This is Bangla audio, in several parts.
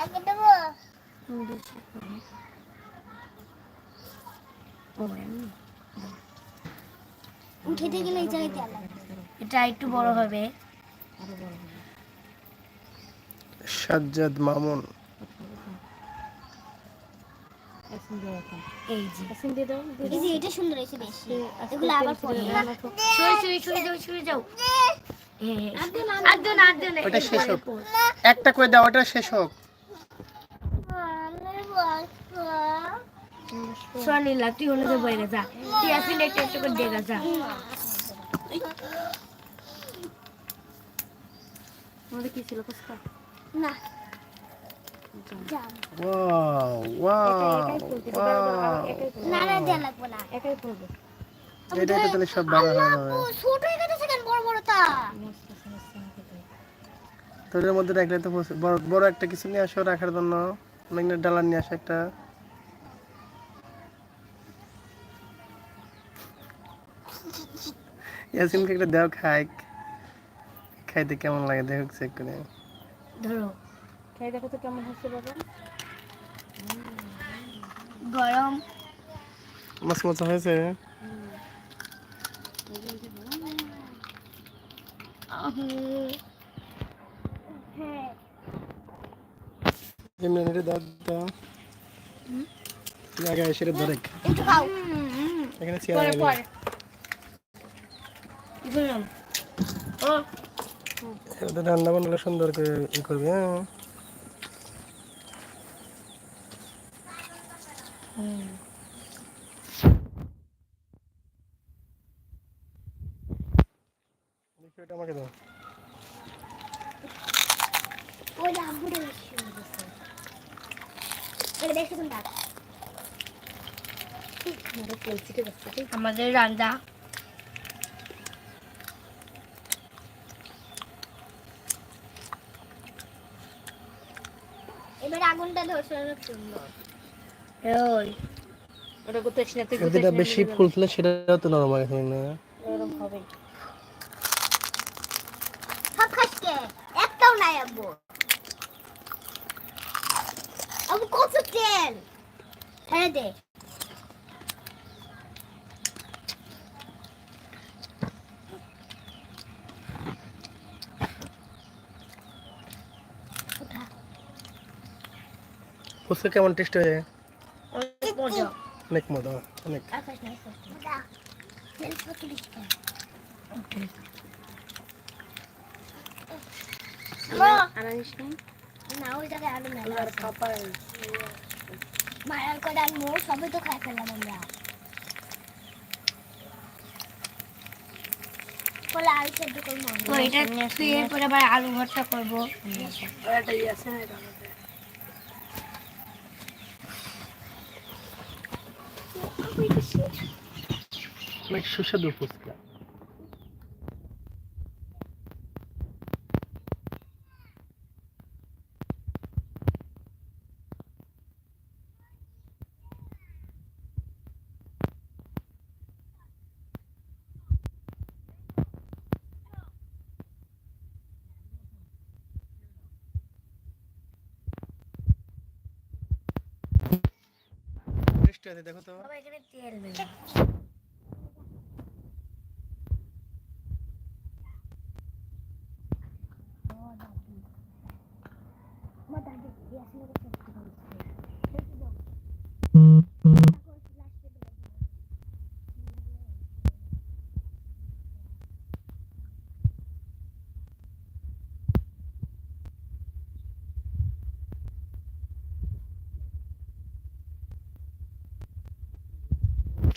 আগে গেলে এই জায়গায় এটা একটু বড় হবে। সাজ্জাদ মামুন। এই যে। এটা সুন্দর হয়েছে বেশি। এগুলো আবার পরে সরে সরে সরে যাও সরে যাও। হ্যাঁ আর দিও না আর দিও না ওটা শেষ হোক। একটা করে দাও ওটা শেষ হোক। সোনিলা তুই হলে তো বাইরে যা তুই আসি একটু একটু করে দেখা যা না। যাও। ওয়াও ওয়াও ওয়াও না না দেওয়া লাগবে না এটা এটা তাহলে সব বড় ছোট হয়ে গেছে কেন? বড় বড় তোদের মধ্যে রাখলে তো বড় বড় একটা কিছু নিয়ে আসো রাখার জন্য। অনেক ডালা নিয়ে আসো একটা। ইয়াসিনকে একটা দেও খাই। খাইতে কেমন লাগে? দেখো চেক করে। ধরো। খেয়ে দেখো তো কেমন হচ্ছে বাবা। গরম। মাছ মাছ হয়েছে। হ্যাঁ। এসে ধরে এখানে চেয়ার পরে রান্না বান্না সুন্দর করে ই করবি হ্যাঁ দেখি ওটা আমাকে দাও ওই যে আব্বুটা বেশি সুন্দর হয়েছে। এটা দেখছ কোনটা আমাদের রান্না এবার আগুনটা ধরছে অনেক সুন্দর ওই ওটা করতে না তুই যেটা বেশি ফুললে সেটাও তো নরম হয় না হবে সব খাসকে একটাও নাই আব্বু আব্বু কত তেল হ্যাঁ দে ফুচকা কেমন টেস্ট হয়ে অনেক মজা অনেক মজা অনেক আকাশ নাই তেল কত দিচ্ছ আনানিস না না ওই জায়গায় আলু নাই মারার করে আলু সবই তো খাই ফেললাম আমরা। আলু সেদ্ধ করব তো এটা তুই এরপরে আবার আলু ভর্তা করব। অনেক সুস্বাদু ফুচকা? আছে দেখো তো। বাবা এখানে তেল হচ্ছে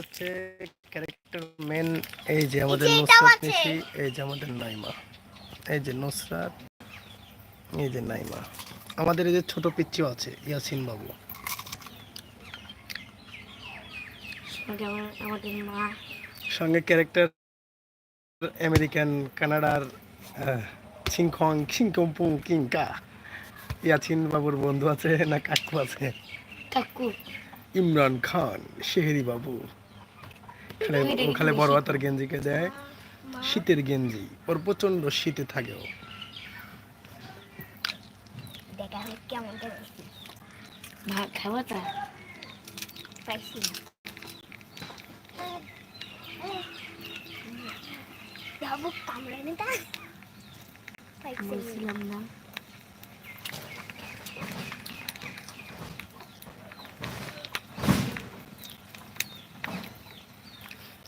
হচ্ছে ক্যারেক্টার মেন এই যে আমাদের নুসরাত। নিশি এই যে আমাদের নাইমা। এই যে নুসরাত এই যে নাইমা। আমাদের এই যে ছোট পিচ্চিও আছে ইয়াসিন বাবু। সঙ্গে ক্যারেক্টার আমেরিকান কানাডার ছিংখং খিংকম্পু কিংকা। ইয়াসিন বাবুর বন্ধু আছে না কাকু আছে? কাকু। ইমরান খান শেহরি বাবু। খালে ও খালে বড় হাতার গেঞ্জিকে দেয়? শীতের গেঞ্জি। ওর প্রচণ্ড শীতে থাকে ও কেমন ভাত খাব তা? পাইছি না। কামড়ানি তা পাইছি। না।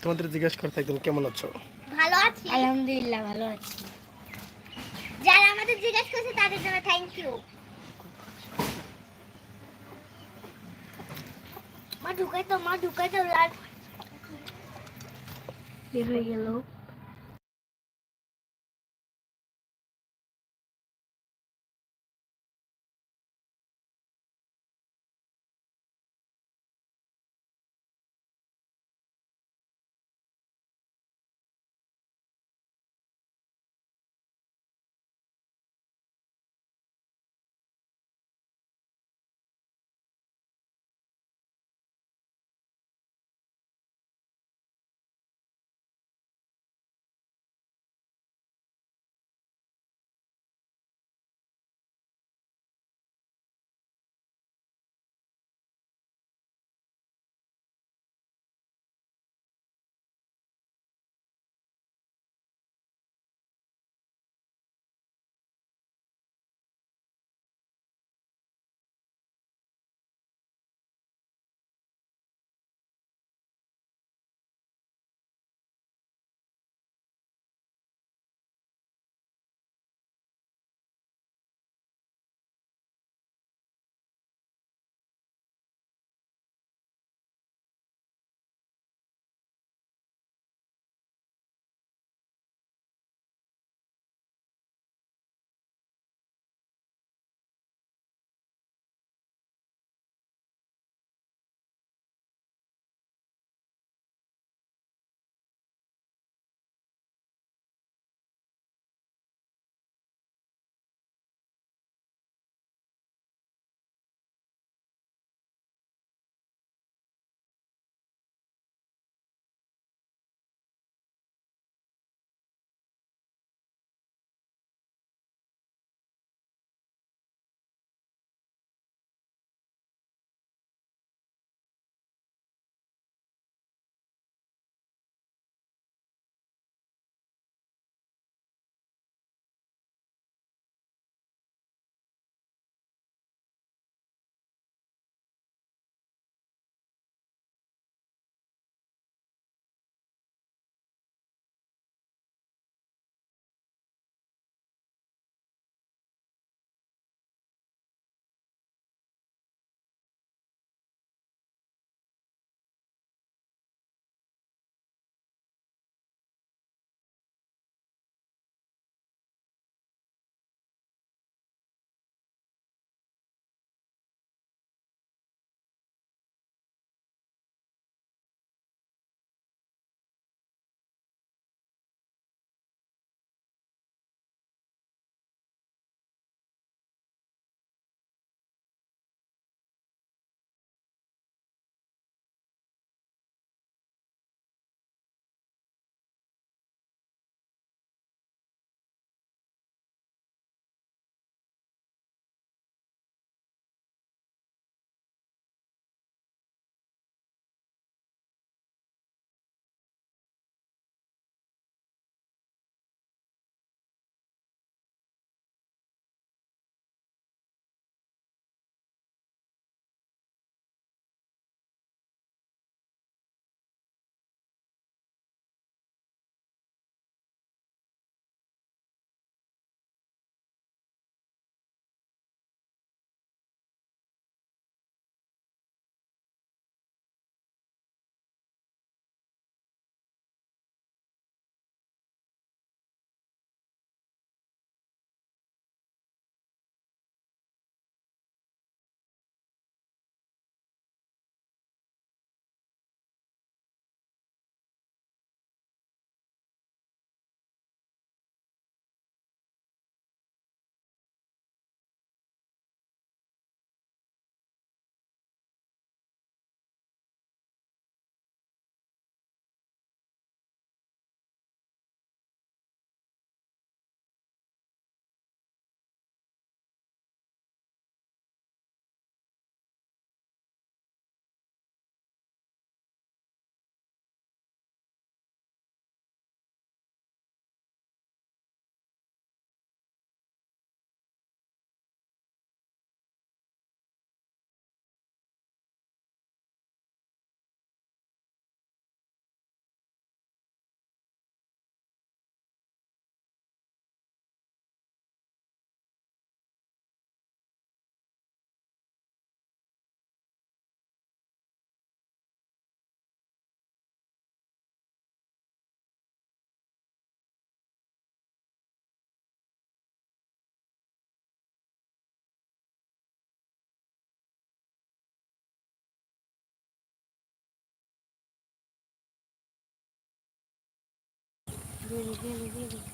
তোমাদের জিজ্ঞেস করতে একদম কেমন আছো? ভালো আছি। আলহামদুলিল্লাহ ভালো আছি। যারা আমাদের জিজ্ঞেস করছে তাদের জন্য থ্যাংক ইউ মা ঢুকাই তো মা ঢুকাই তো লাল। বের হয়ে গেল।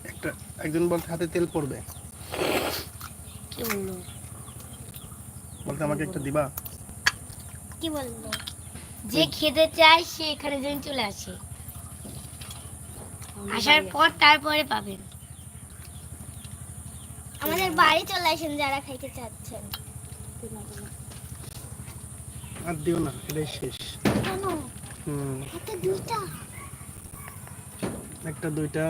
একটা একজন বলতে হাতে তেল পড়বে। কি বলল? বলতে আমাকে একটা দিবা? কি বলব যে খেতে চায় সে এখানে যেন চলে আসে। আসার পর তারপরে পাবেন। আমাদের বাড়ি চলে আসেন যারা খাইতে চাচ্ছেন। আর দিও না এটাই শেষ। কেন? হুম। দুইটা? একটা দুইটা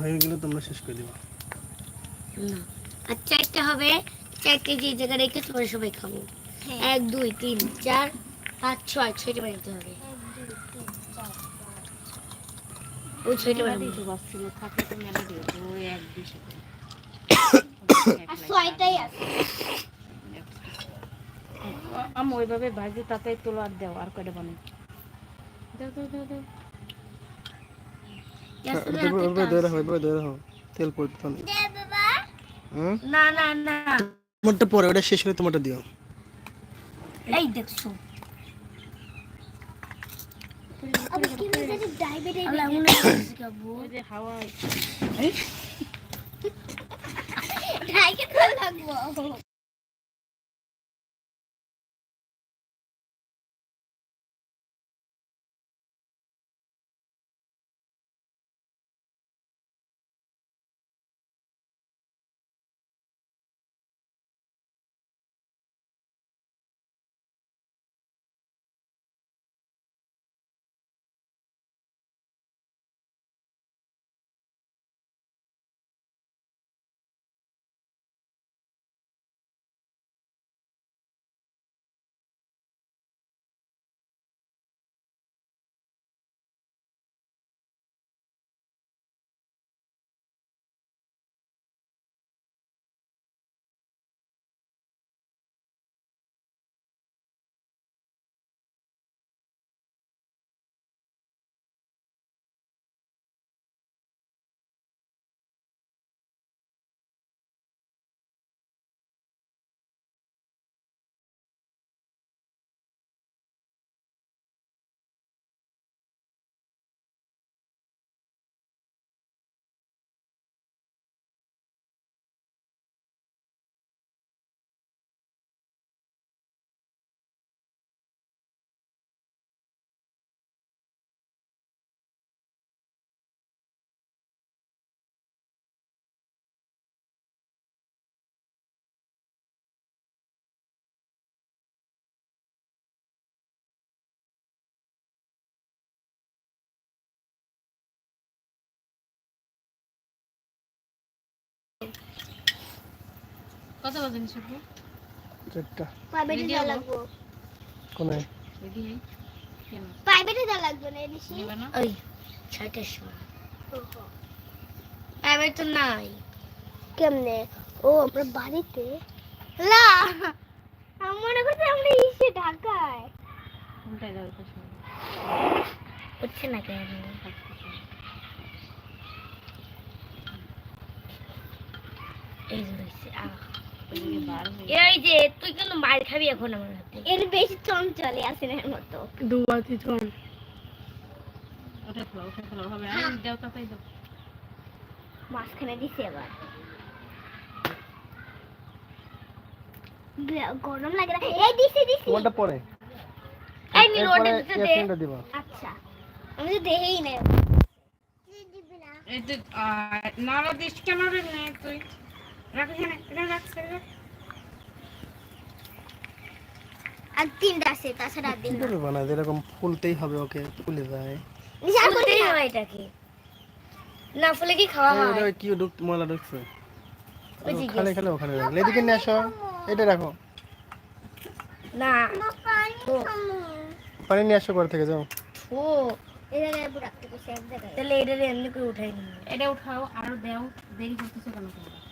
হয়ে গেলে তোমরা শেষ করে দিবা। না। আর চারটে হবে। চারটে যে জায়গায় রেখে তোমরা সবাই খাব। হ্যাঁ। এক দুই তিন চার পাঁচ ছয় ছয়টা বানাতে হবে। ওই ছয়টা মেলা বানাবো দিতে তো মেলা দিও। তো ওই এক দুই আর ছয়টাই আছে। আম ওইভাবে ভাজি তাতে তোলো আর দেও আর কয়টা বানাই? দাও দাও দাও দাও। আসলে এভাবে হাতে এভাবে কাজ। ধরে রাখো এভাবে ধরে রাখো তেল পড়তে হবে দে বাবা হুম না না না তোমারটা পরে ওটা শেষ হলে তোমারটা দিও এই দেখছ আবার কি বলছে যে ডায়াবেটিস আল্লাহ মনে করছে খাব ওই যে হাওয়া কত বাজে শুধু চারটা প্রাইভেটে যা লাগবো। কোনে? রেডি প্রাইভেটে যা লাগবে না এদিকে ওই ছয়টার সময়। এবার তো নাই। কেমনে? ও আমরা বাড়িতে? না আমি মনে করছি আমরা ইসে ঢাকায়। এটা হচ্ছে না কেন? এই যে হয়েছে আহ। এই যে তুই কিন্তু মার খাবি এখন আমার হাতে। এর বেশি তাতাই দাও মাঝখানে দিছে আবার গরম লাগে না। এই দিছি দিছি। তোমারটা পরে। এই নীল এরপরে দিতে দে। আচ্ছা আমি তো দেহেই না। এই তো নাড়া দিস কেন রে নে তুই? আর তিনটা আছে তাছাড়া দিন না বানায়? এরকম ফুলতেই হবে ওকে ফুলে যায়। নিশা করতে হয় এটাকে। না ফুলে কি খাওয়া হয়? এটা কি ঢুক ময়লা ঢুকছে। খালে খালে ওখানে রাখো এদিকে নিয়ে আসো। এটা রাখো। না। ও। পানি নিয়ে আসো ঘর থেকে যাও। ও। তাহলে এটা এমনি করে উঠাই এটা উঠাও আর দাও। দেরি করতেছো কেন তোমরা?